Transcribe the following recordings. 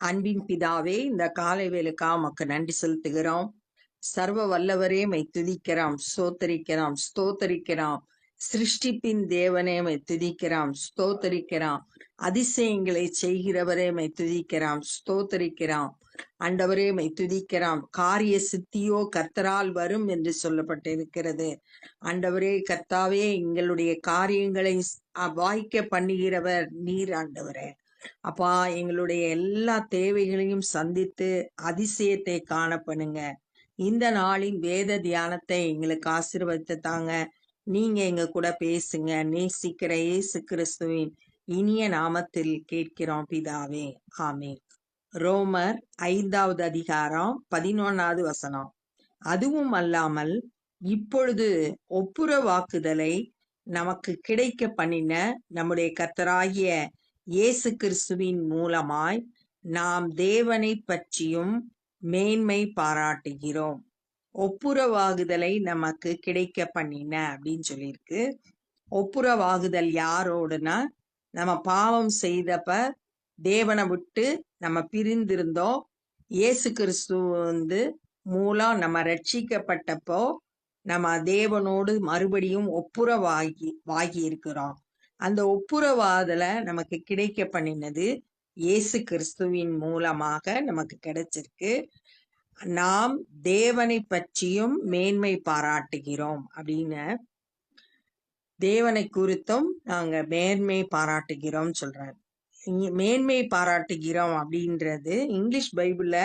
அன்பின் பிதாவே இந்த காலை வேலுக்கா மக்கு நன்றி செலுத்துகிறோம். சர்வ வல்லவரே மை துதிக்கிறோம் ஸ்தோத்தரிக்கிறோம் ஸ்தோத்தரிக்கிறோம். சிருஷ்டிப்பின் தேவனே மை துதிக்கிறோம் ஸ்தோத்தரிக்கிறோம். அதிசயங்களை செய்கிறவரே மை துதிக்கிறோம் ஸ்தோத்தரிக்கிறோம். அண்டவரே மை துதிக்கிறாம். காரிய சித்தியோ கர்த்தரால் வரும் என்று சொல்லப்பட்டிருக்கிறது. ஆண்டவரே கர்த்தாவே எங்களுடைய காரியங்களை வாய்க்க பண்ணுகிறவர் நீர் ஆண்டவரே. அப்பா எங்களுடைய எல்லா தேவைகளையும் சந்தித்து அதிசயத்தை காண பண்ணுங்க இந்த நாளின் வேத தியானத்தை எங்களுக்கு ஆசீர்வதித்து தாங்க நீங்க எங்க கூட பேசுங்க. நேசிக்கிற இயேசு கிறிஸ்துவின் இனிய நாமத்தில் கேட்கிறோம் பிதாவே. ஆமே ரோமர் ஐந்தாவது அதிகாரம் பதினொன்னாவது வசனம். அதுவும் அல்லாமல் இப்பொழுது ஒப்புரவாக்குதலை நமக்கு கிடைக்க பண்ணின நம்முடைய கர்த்தராகிய இயேசு கிறிஸ்துவின் மூலமாய் நாம் தேவனை பற்றியும் மேன்மை பாராட்டுகிறோம். ஒப்புரவாகுதலை நமக்கு கிடைக்க பண்ணின அப்படின்னு சொல்லியிருக்கு. ஒப்புரவாகுதல் யாரோடுனா நம்ம பாவம் செய்தப்ப தேவனை விட்டு நம்ம பிரிந்திருந்தோம். இயேசு கிறிஸ்து வந்து மூலம் நம்ம ரட்சிக்கப்பட்டப்போ நம்ம தேவனோடு மறுபடியும் ஒப்புரவாகி வாகி இருக்கிறோம் அந்த ஒப்புரவாதலை நமக்கு கிடைக்க பண்ணினது இயேசு கிறிஸ்துவின் மூலமாக நமக்கு கிடைச்சிருக்கு. நாம் தேவனை பற்றியும் மேன்மை பாராட்டுகிறோம் அப்படின்னு தேவனை குறித்தும் நாங்க மேன்மை பாராட்டுகிறோம் சொல்றாரு. மேன்மை பாராட்டுகிறோம் அப்படின்றது இங்கிலீஷ் பைபிள்ல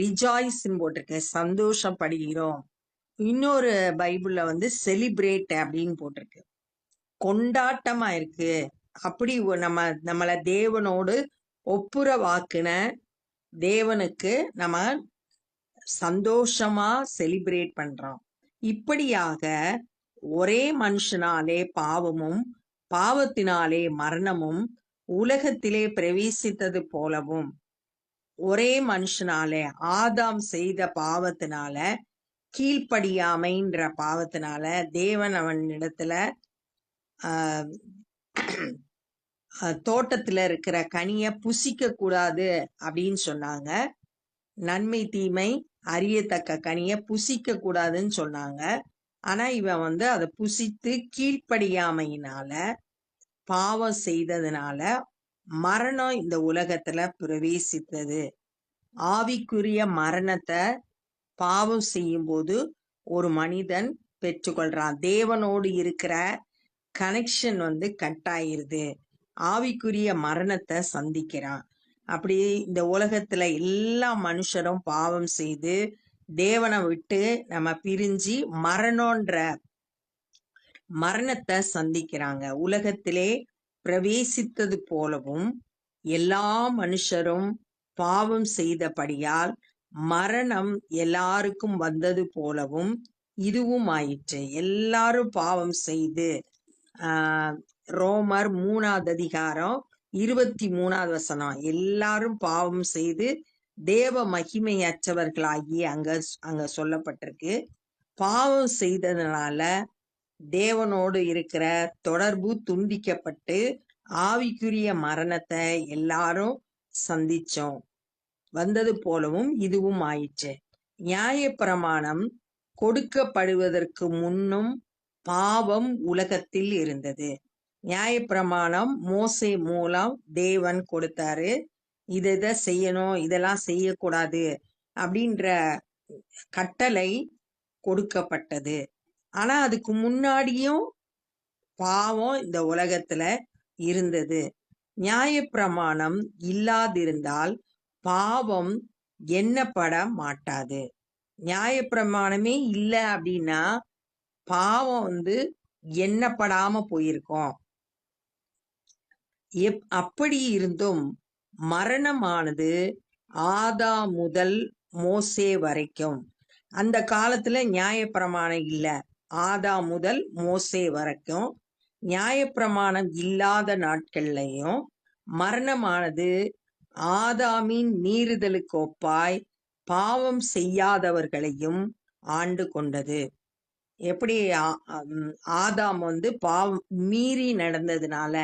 ரிஜாய்ஸ்ன்னு போட்டிருக்கு சந்தோஷப்படுகிறோம். இன்னொரு பைபிள்ல வந்து செலிப்ரேட் அப்படின்னு போட்டிருக்கு. கொண்டாட்டமா இருக்கு. அப்படி நம்ம நம்மள தேவனோடு ஒப்புரவாக்குன தேவனுக்கு நம்ம சந்தோஷமா செலிப்ரேட் பண்றோம். இப்படியாக ஒரே மனுஷனாலே பாவமும் பாவத்தினாலே மரணமும் உலகத்திலே பிரவேசித்தது போலவும் ஒரே மனுஷனாலே ஆதாம் செய்த பாவத்தினால கீழ்ப்படியாமைன்ற பாவத்தினால தேவன் அவன் இடத்துல தோட்டத்துல இருக்கிற கனிய புசிக்க கூடாது அப்படின்னு சொன்னாங்க. நன்மை தீமை அறியத்தக்க கனிய புசிக்க கூடாதுன்னு சொன்னாங்க. ஆனா இவன் வந்து அதை புசித்து கீழ்ப்படியாமையினால பாவம் செய்ததுனால மரணம் இந்த உலகத்துல பிரவேசித்தது. ஆவிக்குரிய மரணத்தை பாவம் செய்யும்போது ஒரு மனிதன் பெற்றுக்கொள்றான். தேவனோடு இருக்கிற கனெக்ஷன் வந்து கட் ஆயிருது ஆவிக்குரிய மரணத்தை சந்திக்கிறான். அப்படி இந்த உலகத்துல எல்லா மனுஷரும் பாவம் செய்து தேவனை விட்டு நம்ம பிரிஞ்சு மரணம்ன்ற மரணத்தை சந்திக்கிறாங்க. உலகத்திலே பிரவேசித்தது போலவும் எல்லா மனுஷரும் பாவம் செய்தபடியால் மரணம் எல்லாருக்கும் வந்தது போலவும் இதுவும் ஆயிற்று. எல்லாரும் பாவம் செய்து ரோமர் மூணாவது அதிகாரம் இருபத்தி மூணாவது வசனம். எல்லாரும் பாவம் செய்து தேவ மகிமையற்றவர்களாகி அங்க அங்க சொல்லப்பட்டிருக்கு. பாவம் செய்ததுனால தேவனோடு இருக்கிற தொடர்பு துண்டிக்கப்பட்டு ஆவிக்குரிய மரணத்தை எல்லாரும் சந்திச்சோம். வந்தது போலவும் இதுவும் ஆயிற்று. நியாயப்பிரமாணம் கொடுக்கப்படுவதற்கு முன்னும் பாவம் உலகத்தில் இருந்தது. நியாயப்பிரமாணம் மோசை மூலம் தேவன் கொடுத்தாரு. இதை இதை செய்யணும் இதெல்லாம் செய்யக்கூடாது அப்படின்ற கட்டளை கொடுக்கப்பட்டது. ஆனா அதுக்கு முன்னாடியும் பாவம் இந்த உலகத்துல இருந்தது. நியாயப்பிரமாணம் இல்லாதிருந்தால் பாவம் எண்ணப்பட மாட்டாது. நியாயப்பிரமாணமே இல்லை அப்படின்னா பாவம் வந்து எண்ணப்படாம போயிருக்கோம். எப் அப்படி இருந்தும் மரணமானது ஆதா முதல் மோசே வரைக்கும். அந்த காலத்துல நியாயப்பிரமாணம் இல்ல. ஆதா முதல் மோசே வரைக்கும் நியாயப்பிரமாணம் இல்லாத நாட்கள்லையும் மரணமானது ஆதாமின் மீறுதலுக்கு ஒப்பாய் பாவம் செய்யாதவர்களையும் ஆண்டு கொண்டது. எப்படி ஆ- ஆதாம் வந்து பாவம் மீறி நடந்ததுனால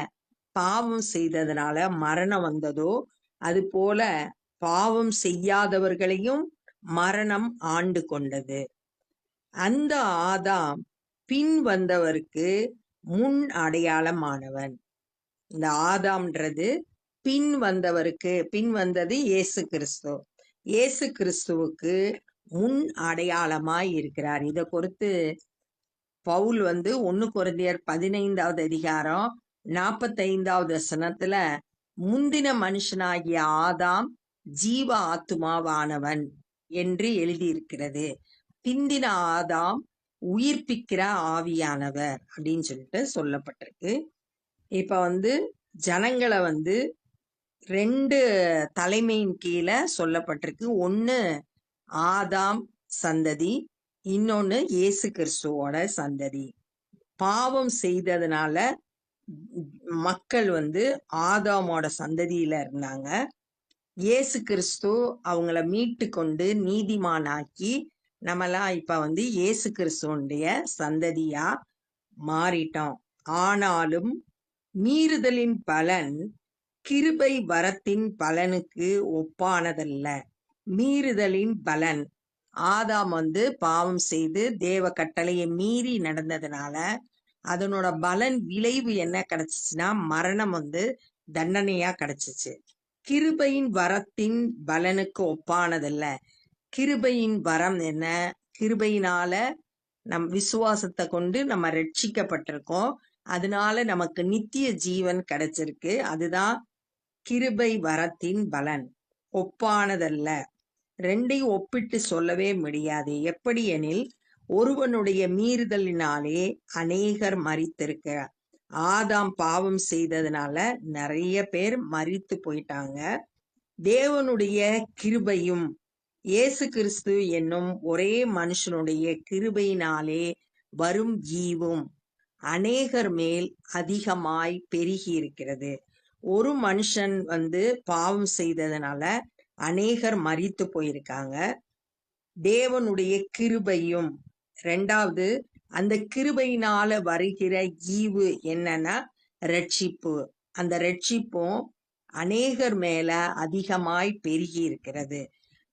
பாவம் செய்ததுனால மரணம் வந்ததோ அது போல பாவம் செய்யாதவர்களையும் மரணம் ஆண்டு கொண்டது. அந்த ஆதாம் பின் வந்தவருக்கு முன் அடையாளமானவன். இந்த ஆதாம்ன்றது பின் வந்தவருக்கு பின் வந்தது இயேசு கிறிஸ்து. இயேசு கிறிஸ்துவுக்கு முன் அடையாளமாய் இருக்கிறார். இதை பொறுத்து பவுல் வந்து ஒன்னு குறைந்தியர் பதினைந்தாவது அதிகாரம் நாற்பத்தைந்தாவது வசனத்துல முந்தின மனுஷனாகிய ஆதாம் ஜீவ ஆத்துமாவானவன் என்று எழுதியிருக்கிறது. பிந்தின ஆதாம் உயிர்ப்பிக்கிற ஆவியானவர் அப்படின்னு சொல்லிட்டு சொல்லப்பட்டிருக்கு. இப்ப வந்து ஜனங்களை வந்து ரெண்டு தலைமையின் கீழே சொல்லப்பட்டிருக்கு. ஒன்னு ஆதாம் சந்ததி இன்னொன்னு இயேசு கிறிஸ்துவோட சந்ததி. பாவம் செய்ததுனால மக்கள் வந்து ஆதாமோட சந்ததியில இருந்தாங்க. இயேசு கிறிஸ்து அவங்கள மீட்டு கொண்டு நீதிமானாக்கி நம்மலாம் இப்ப வந்து இயேசு கிறிஸ்துவனுடைய சந்ததியா மாறிட்டோம். ஆனாலும் மீறுதலின் பலன் கிருபை வரத்தின் பலனுக்கு ஒப்பானதல்ல. மீறுதலின் பலன் ஆதாம் வந்து பாவம் செய்து தேவ கட்டளையை மீறி நடந்ததுனால அதனோட பலன் விளைவு என்ன கிடைச்சிச்சுன்னா மரணம் வந்து தண்டனையா கிடைச்சிச்சு. கிருபையின் வரத்தின் பலனுக்கு ஒப்பானதல்ல. கிருபையின் வரம் என்ன? கிருபையினால நம் விசுவாசத்தை கொண்டு நம்ம ரட்சிக்கப்பட்டிருக்கோம். அதனால நமக்கு நித்திய ஜீவன் கிடைச்சிருக்கு. அதுதான் கிருபை வரத்தின் பலன். ஒப்பானதல்ல. ரெண்டையும் ஒப்பிட்டு சொல்லவே முடியாது. எப்படி எனில் ஒருவனுடைய மீறுதலினாலே அநேகர் மறித்திருக்கிறார் ஆதாம் பாவம் செய்ததுனால நிறைய பேர் மறித்து போயிட்டாங்க. தேவனுடைய கிருபையும் இயேசு கிறிஸ்து என்னும் ஒரே மனுஷனுடைய கிருபையினாலே வரும் ஜீவும் அநேகர் மேல் அதிகமாய் பெருகி இருக்கிறது. ஒரு மனுஷன் வந்து பாவம் செய்ததுனால அநேகர் மறித்து போயிருக்காங்க. தேவனுடைய கிருபையும் ரெண்டாவது அந்த கிருபையினால வருகிற ஈவு என்னன்னா ரட்சிப்பு அந்த ரட்சிப்பும் அநேகர் மேல அதிகமாய் பெருகி இருக்கிறது.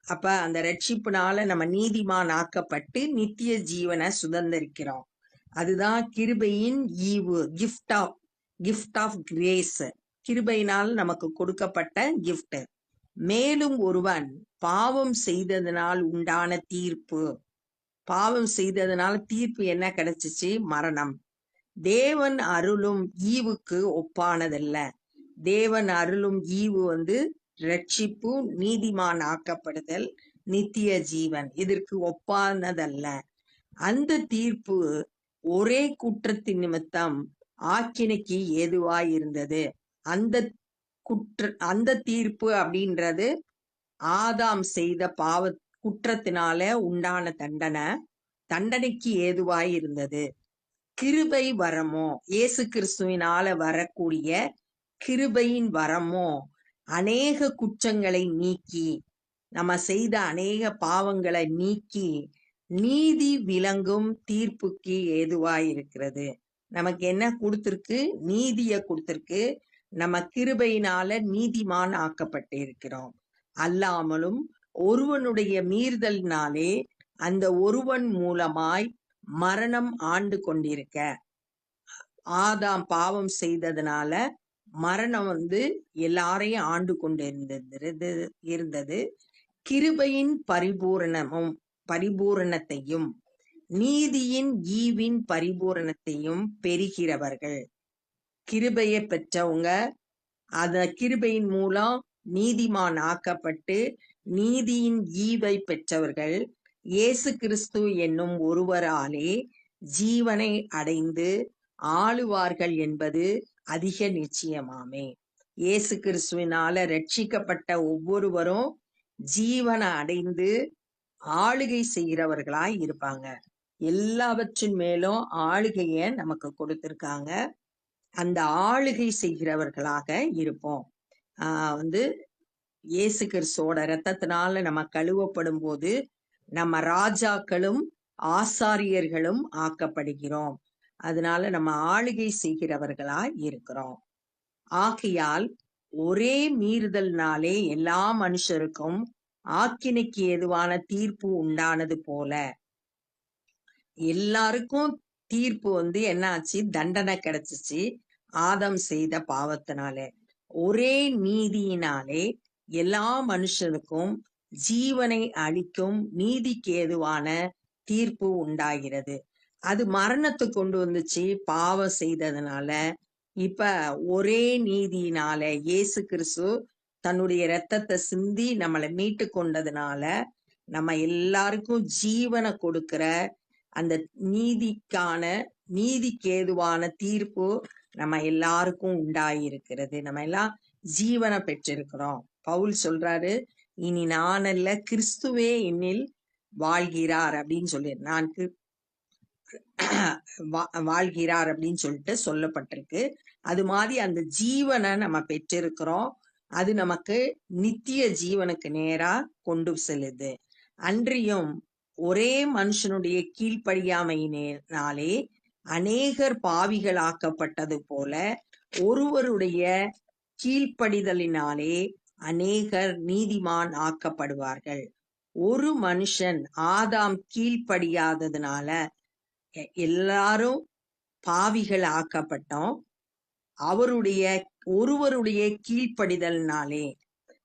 அப்ப அந்த ரட்சிப்புனால நம்ம நீதிமான் ஆக்கப்பட்டு நித்திய ஜீவனை சுதந்திரிக்கிறோம். அதுதான் கிருபையின் ஈவு gift of gift of grace கிருபையினால் நமக்கு கொடுக்கப்பட்ட கிஃப்ட் மேலும் ஒருவன் பாவம் செய்ததனால் உண்டான தீர்ப்பு. பாவம் செய்ததனால தீர்ப்பு என்ன கிடைச்சிச்சு? மரணம். தேவன் அருளும் ஈவுக்கு ஒப்பானதல்ல. தேவன் அருளும் ஈவு வந்து ரட்சிப்பு நீதிமான் ஆக்கப்படுதல் நித்திய ஜீவன். இதற்கு ஒப்பானதல்ல. அந்த தீர்ப்பு ஒரே குற்றத்தின் நிமித்தம் ஆக்கினைக்கு ஏதுவாய் இருந்தது அந்த குற்ற அந்த தீர்ப்பு அப்படின்றது ஆதாம் செய்த பாவ குற்றத்தினால உண்டான தண்டனை தண்டனைக்கு ஏதுவாய் இருந்தது. கிருபை வரமோ இயேசு கிறிஸ்துவினால வரக்கூடிய கிருபையின் வரமோ அநேக குற்றங்களை நீக்கி நம்ம செய்த அநேக பாவங்களை நீக்கி நீதி விளங்கும் தீர்ப்புக்கு ஏதுவாய் இருக்கிறது. நமக்கு என்ன கொடுத்திருக்கு? நீதிய கொடுத்திருக்கு. நம்ம கிருபையினால நீதிமான் ஆக்கப்பட்டிருக்கிறோம். அல்லாமலும் ஒருவனுடைய மீறுதலினாலே அந்த ஒருவன் மூலமாய் மரணம் ஆண்டு கொண்டிருக்க. ஆதாம் பாவம் செய்ததுனால மரணம் வந்து எல்லாரையும் ஆண்டு கொண்டு இருந்தது இருந்தது. கிருபையின் பரிபூரணமும் பரிபூரணத்தையும் நீதியின் ஈவின் பரிபூரணத்தையும் பெறுகிறவர்கள். கிருபையை பெற்றவங்க. அத கிருபையின் மூலம் நீதிமான் ஆக்கப்பட்டு நீதியின் ஈவை பெற்றவர்கள். இயேசு கிறிஸ்து என்னும் ஒருவராலே ஜீவனை அடைந்து ஆளுவார்கள் என்பது அதிக நிச்சயமாமே. இயேசு கிறிஸ்துவினால ரட்சிக்கப்பட்ட ஒவ்வொருவரும் ஜீவனை அடைந்து ஆளுகை செய்கிறவர்களாய் இருப்பாங்க. எல்லாவற்றின் மேலும் ஆளுகைய நமக்கு கொடுத்திருக்காங்க. அந்த ஆளுகை செய்கிறவர்களாக இருப்போம். வந்து இயேசு கிறிஸ்துவோட ரத்தத்தினால நம்ம கழுவப்படும் போது நம்ம ராஜாக்களும் ஆசாரியர்களும் ஆக்கப்படுகிறோம். அதனால நம்ம ஆளுகை செய்கிறவர்களா இருக்கிறோம். ஆகையால் ஒரே மீறுதல்னாலே எல்லா மனுஷருக்கும் ஆக்கினைக்கு ஏதுவான தீர்ப்பு உண்டானது போல எல்லாருக்கும் தீர்ப்பு வந்து என்ன ஆச்சு? தண்டனை கிடைச்சிச்சு. ஆதம் செய்த பாவத்தினாலே. ஒரே நீதியினாலே எல்லா மனுஷனுக்கும் ஜீவனை அளிக்கும் நீதிக்கு ஏதுவான தீர்ப்பு உண்டாகிறது. அது மரணத்தை கொண்டு வந்துச்சு. பாவம் செய்ததுனால இப்ப ஒரே நீதியினால இயேசு கிறிஸ்து தன்னுடைய ரத்தத்தை சிந்தி நம்மளை மீட்டு கொண்டதுனால நம்ம எல்லாருக்கும் ஜீவனை கொடுக்கிற அந்த நீதிக்கான நீதிக்கு ஏதுவான தீர்ப்பு நம்ம எல்லாருக்கும் உண்டாயிருக்கிறது. நம்ம எல்லாம் ஜீவனை பெற்றிருக்கிறோம். பவுல் சொல்றாரு இனி நான் அல்ல கிறிஸ்துவே என்னில் வாழ்கிறார் அப்படின்னு சொல்லி நான் வா- வாழ்கிறார் அப்படின்னு சொல்லிட்டு சொல்லப்பட்டிருக்கு. அது மாதிரி அந்த ஜீவனை நம்ம பெற்றிருக்கிறோம். அது நமக்கு நித்திய ஜீவனுக்கு நேரா கொண்டு செல்லுது. அன்றியும் ஒரே மனுஷனுடைய கீழ்ப்படியாமையினாலே அநேகர் பாவிகளாக்கப்பட்டது போல ஒருவருடைய கீழ்ப்படிதலினாலே அநேகர் நீதிமான் ஆக்கப்படுவார்கள். ஒரு மனுஷன் ஆதாம் கீழ்ப்படியாததுனால எல்லாரும் பாவிகள் ஆக்கப்பட்டோம் அவருடைய ஒருவருடைய கீழ்ப்படிதல்னாலே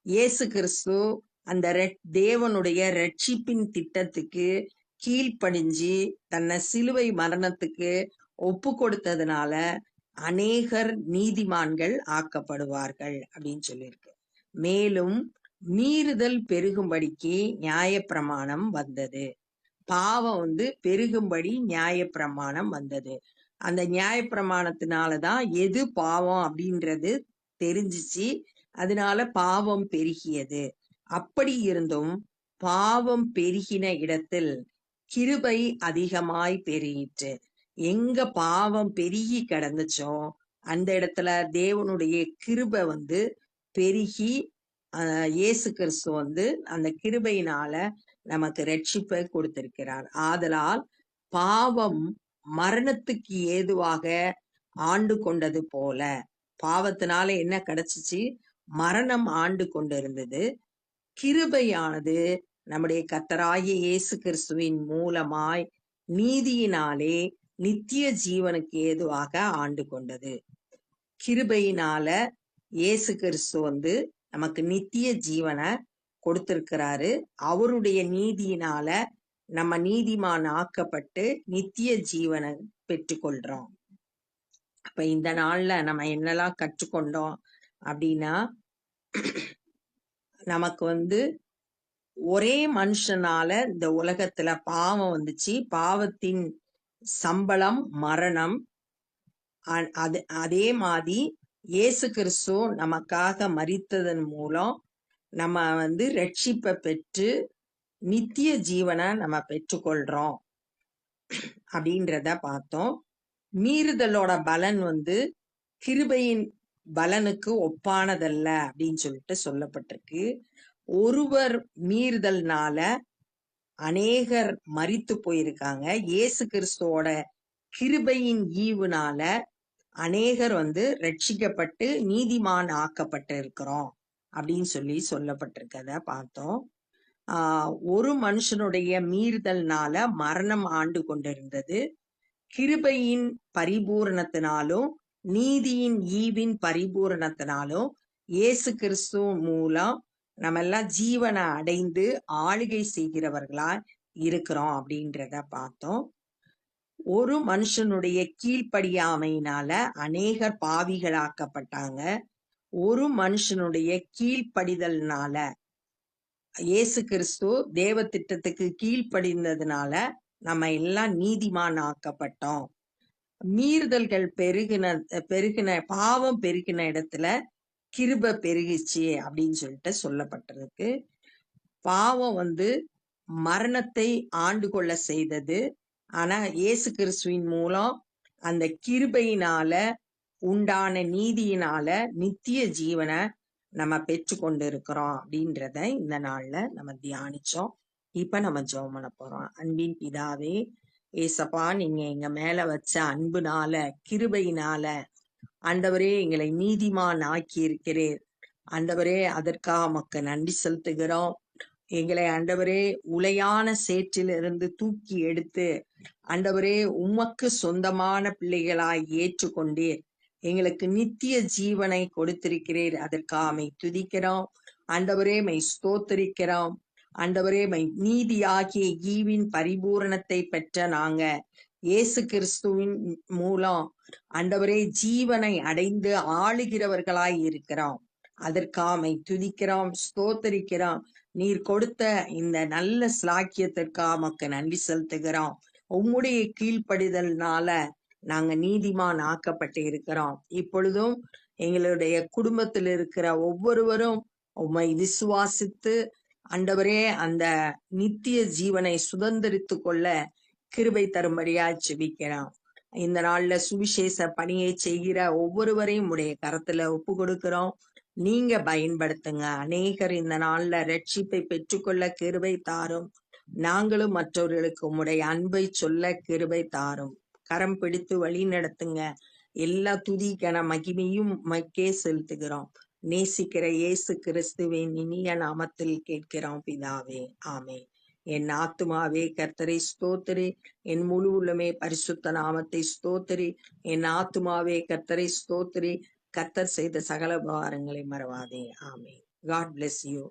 இயேசு கிறிஸ்து அந்த ரெட்- தேவனுடைய ரட்சிப்பின் திட்டத்துக்கு கீழ்ப்படிஞ்சு தன்னை சிலுவை மரணத்துக்கு ஒப்பு கொடுத்ததுனால அநேகர் நீதிமான்கள் ஆக்கப்படுவார்கள் அப்படின்னு சொல்லியிருக்கு. மேலும் மீறுதல் பெருகும்படிக்கு நியாயப்பிரமாணம் வந்தது. பாவம் வந்து பெருகும்படி நியாயப்பிரமாணம் வந்தது. அந்த நியாயப்பிரமாணத்தினாலதான் எது பாவம் அப்படின்றது தெரிஞ்சிச்சு. அதனால பாவம் பெருகியது. அப்படி இருந்தும் பாவம் பெருகின இடத்தில் கிருபை அதிகமாய் பெருகிற்று. எங்க பாவம் பெருகி கிடந்துச்சோ அந்த இடத்துல தேவனுடைய கிருபை வந்து பெருகி இயேசு கிறிஸ்து வந்து அந்த கிருபையினால நமக்கு ரட்சிப்பை கொடுத்திருக்கிறார். ஆதலால் பாவம் மரணத்துக்கு ஏதுவாக ஆண்டு கொண்டது போல பாவத்தினால என்ன கிடைச்சிச்சு? மரணம் ஆண்டு கொண்டு இருந்தது கிருபையானது நம்முடைய கத்தராகிய இயேசு கிறிஸ்துவின் மூலமாய் நீதியினாலே நித்திய ஜீவனுக்கு ஏதுவாக ஆண்டு கொண்டது. கிருபையினால இயேசு கிறிஸ்து வந்து நமக்கு நித்திய ஜீவனை கொடுத்திருக்கிறாரு. அவருடைய நீதியினால நம்ம நீதிமான் ஆக்கப்பட்டு நித்திய ஜீவனை பெற்றுக்கொள்றோம். அப்ப இந்த நாள்ல நம்ம என்னெல்லாம் கற்றுக்கொண்டோம் அப்படின்னா நமக்கு வந்து ஒரே மனுஷனால இந்த உலகத்துல பாவம் வந்துச்சு. பாவத்தின் சம்பளம் மரணம் அது அதே மாதிரி இயேசு கிறிஸ்து நமக்காக மறித்ததன் மூலம் நம்ம வந்து ரட்சிப்பை பெற்று நித்திய ஜீவனை நம்ம பெற்றுக்கொள்றோம் அப்படின்றத பார்த்தோம். மீறுதலோட பலன் வந்து கிருபையின் பலனுக்கு ஒப்பானதல்ல அப்படின்னு சொல்லிட்டு சொல்லப்பட்டிருக்கு. ஒருவர் மீறுதல்னால அநேகர் மறித்து போயிருக்காங்க. இயேசு கிறிஸ்துவோட கிருபையின் ஈவுனால அநேகர் வந்து ரட்சிக்கப்பட்டு நீதிமான் ஆக்கப்பட்டு இருக்கிறோம் அப்படின்னு சொல்லி சொல்லப்பட்டிருக்கத பார்த்தோம். ஆஹ் ஒரு மனுஷனுடைய மீறுதல்னால மரணம் ஆண்டு கொண்டிருந்தது. கிருபையின் பரிபூரணத்தினாலும் நீதியின் ஈவின் பரிபூரணத்தினாலும் இயேசு கிறிஸ்து மூலம் நம்ம எல்லாம் ஜீவனை அடைந்து ஆளுகை செய்கிறவர்களா இருக்கிறோம் அப்படின்றத பார்த்தோம். ஒரு மனுஷனுடைய கீழ்ப்படியாமையினால அநேகர் பாவிகளாக்கப்பட்டாங்க. ஒரு மனுஷனுடைய கீழ்ப்படிதல்னால இயேசு கிறிஸ்து தேவ திட்டத்துக்கு கீழ்ப்படிந்ததுனால நம்ம எல்லாம் நீதிமான் ஆக்கப்பட்டோம் மீறுதல்கள் பெருகின பெருகின பாவம் பெருகின இடத்துல கிருப பெருகிச்சு அப்படின்னு சொல்லிட்டு சொல்லப்பட்டிருக்கு. பாவம் வந்து மரணத்தை ஆண்டு கொள்ள செய்தது. ஆனா இயேசு கிறிஸ்துவின் மூலம் அந்த கிருபையினால உண்டான நீதியினால நித்திய ஜீவனை நம்ம பெற்று கொண்டு இருக்கிறோம் அப்படின்றத இந்த நாள்ல நம்ம தியானிச்சோம். இப்ப நம்ம ஜெபம் பண்ண போறோம். அன்பின் பிதாவே ஏசப்பா நீங்க எங்க மேல வச்ச அன்புனால கிருபையினால ஆண்டவரே எங்களை நீதிமான் ஆக்கி இருக்கிறீர் ஆண்டவரே அதற்காக மக்க நன்றி செலுத்துகிறோம். எங்களை ஆண்டவரே உலையான சேற்றிலிருந்து தூக்கி எடுத்து ஆண்டவரே உமக்கு சொந்தமான பிள்ளைகளாய் ஏற்றுக்கொண்டீர். எங்களுக்கு நித்திய ஜீவனை கொடுத்திருக்கிறீர். அதற்காக துதிக்கிறோம். ஆண்டவரே மை ஸ்தோத்தரிக்கிறோம். ஆண்டவரே மை நீதியாகிய ஈவின் பரிபூரணத்தை பெற்ற நாங்க இயேசு கிறிஸ்துவின் மூலம் ஆண்டவரே ஜீவனை அடைந்து ஆளுகிறவர்களாய் இருக்கிறோம். அதற்காமை துதிக்கிறோம் ஸ்தோத்தரிக்கிறோம். நீர் கொடுத்த இந்த நல்ல சிலாக்கியத்திற்காக மக்கு நன்றி செலுத்துகிறோம். உம்முடைய கீழ்ப்படிதல்னால நாங்க நீதிமான் ஆக்கப்பட்டு இருக்கிறோம். இப்பொழுதும் எங்களுடைய குடும்பத்தில் இருக்கிற ஒவ்வொருவரும் உம்மை விசுவாசித்து ஆண்டவரே அந்த நித்திய ஜீவனை சுதந்திரித்து கொள்ள கிருபை தரும்படியா ஜெபிக்கிறோம். இந்த நாள்ல சுவிசேஷ பணியை செய்கிற ஒவ்வொருவரையும் உடைய கரத்துல ஒப்பு கொடுக்கிறோம். நீங்க பயன்படுத்துங்க. அநேகர் இந்த நாள்ல ரட்சிப்பை பெற்றுக்கொள்ள கிருபை தாரும். நாங்களும் மற்றவர்களுக்கு உம்முடைய அன்பை சொல்ல கிருபை தாரும். கரம் பிடித்து வழி நடத்துங்க. எல்லா துதிக்கன மகிமையும் மக்கே செலுத்துகிறோம். நேசிக்கிற இயேசு கிறிஸ்துவின் இனிய நாமத்தில் கேட்கிறோம் பிதாவே. ஆமே என் ஆத்துமாவே கர்த்தரை ஸ்தோத்திரி. என் முழு உள்ளமே பரிசுத்த நாமத்தை ஸ்தோத்திரி. என் ஆத்துமாவே கர்த்தரை ஸ்தோத்திரி. கர்த்தர் செய்த சகல உபகாரங்களை மறவாதே. ஆமே காட் பிளெஸ் யூ